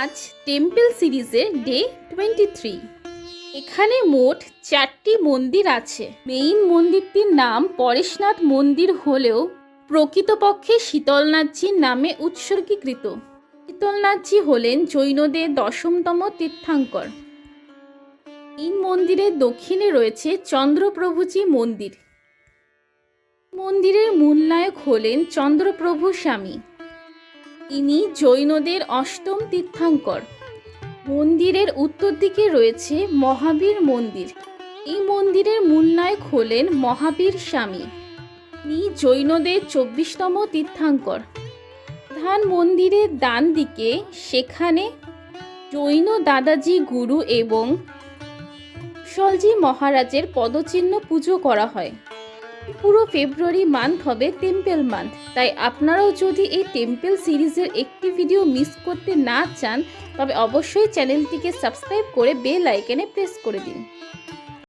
আজ টেম্পল সিরিজের day twenty three. এখানে মোট চারটি মন্দির আছে। মেইন মন্দিরটির নাম পরেশনাথ মন্দির হলেও প্রকৃতপক্ষে শীতলনাথজির নামে উৎসর্গীকৃত। শীতলনাথজি হলেন জৈনদের দশমতম তীর্থাঙ্কর। এই মন্দিরের দক্ষিণে রয়েছে চন্দ্রপ্রভুজি মন্দির। মন্দিরের মূল নায়ক হলেন চন্দ্রপ্রভু স্বামী। ইনি জৈনদের অষ্টম তীর্থাঙ্কর। মন্দিরের উত্তর দিকে রয়েছে মহাবীর মন্দির। এই মন্দিরের মূল হলেন মহাবীর স্বামী। ইনি জৈনদের চব্বিশতম তীর্থাঙ্কর। প্রধান মন্দিরের ডান দিকে সেখানে জৈন দাদাজি গুরু এবং কুশলজি মহারাজের পদচিহ্ন পুজো করা হয়। পুরো ফেব্রুয়ারি মান্থ হবে টেম্পেল মান্থ তাই আপনারাও যদি এই টেম্পেল সিরিজের একটি ভিডিও মিস করতে না চান, তবে অবশ্যই চ্যানেলটিকে সাবস্ক্রাইব করে বেল আইকনে প্রেস করে দিন।